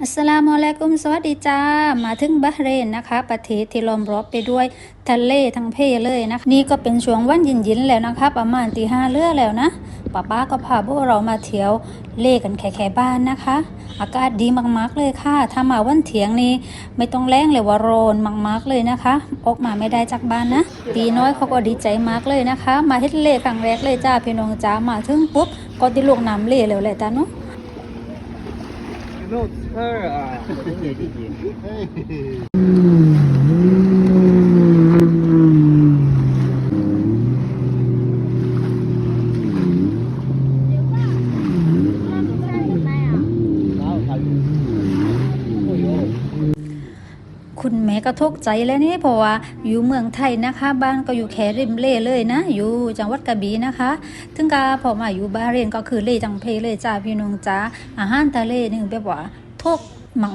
อัสสลามุอะลัยกุมสวัสดีจ้า มาถึงบาเรนนะคะ ประเทศที่ล้อมรอบไปด้วยทะเลทั้งเพเลยนะคะ นี่ก็เป็นช่วงวันเย็นแล้วนะคะ ประมาณตีห้าเลือแล้วนะป้าป้าก็พาพวกเรามาเที่ยวเล่กันแค่ๆบ้านนะคะ อากาศดีมากๆเลยค่ะ ถ้ามาวันเถียงนี้ไม่ต้องแรงเลยว่าร้อนมากๆเลยนะคะ ออกมาไม่ได้จากบ้านนะตีน้อยเขาก็ดีใจมากเลยนะคะ มาเฮ็ดเล่ครั้งแรกเลยจ้าพี่น้องจ้ามาถึงปุ๊บก็ติลงน้ำเล่แล้วแหละจ้าเนาะ 没有刺儿啊？我姐姐嘿嘿 คุณแม่ก็ทุกใจแล้วนี่เพราะว่าอยู่เมืองไทยนะคะ บ้านก็อยู่แค่ริมเล่เลยนะ อยู่จังหวัดกระบี่นะคะถึงกาพอมาอยู่บาเรนก็คือเล่จังเพเลยจ้าพี่น้องจ้าอาหารทะเลนี่แบบว่าทุก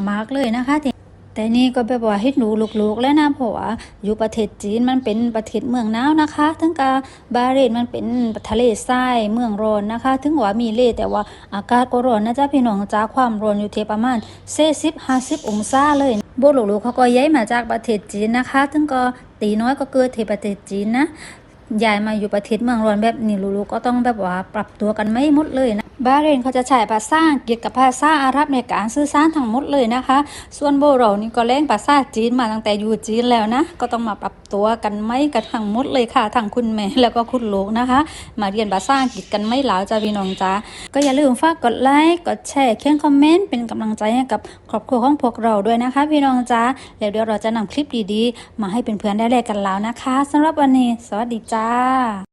มากๆเลยนะคะที แต่นี่ก็แบบว่าเฮ็ดหนูลูกๆแล้วนะเพราะว่าอยู่ประเทศจีนมันเป็นประเทศเมืองหนาวนะคะ ถึงกาบาเรนมันเป็นทะเลทรายเมืองร้อนนะคะ ถึงว่ามีเล่แต่ว่าอากาศก็ร้อนนะจ๊ะพี่น้องจ้าความร้อนอยู่ที่ประมาณ40 50 องศาเลยโบลูกๆเขาก็ย้ายมาจากประเทศจีนนะคะ ถึงก็ตีน้อยก็เกิดที่ประเทศจีนนะ ย้ายมาอยู่ประเทศเมืองร้อนแบบนี้ลูกๆก็ต้องแบบว่าปรับตัวกันไม่หมดเลยนะบาเรนเขาจะใช้ภาษาอังกฤษกับภาษาอาหรับในการสื่อสารทั้งหมดเลยนะคะ ส่วนโบเรานี่ก็เล่นภาษาจีนมาตั้งแต่อยู่จีนแล้วนะ ก็ต้องมาปรับตัวกันไม่กันทั้งหมดเลยค่ะทั้งคุณแม่แล้วก็คุณลูกนะคะ มาเรียนภาษาอังกฤษกันไม่หลาวจ้าพี่น้องจ้าก็อย่าลืมฝากกดไลค์กดแชร์เขียนคอมเมนต์เป็นกำลังใจให้กับครอบครัวของพวกเราด้วยนะคะพี่น้องจ้าแล้วเดี๋ยวเราจะนำคลิปดีๆ มาให้เพื่อนๆได้แลกกันแล้วนะคะสำหรับวันนี้ สวัสดีจ้าจ้า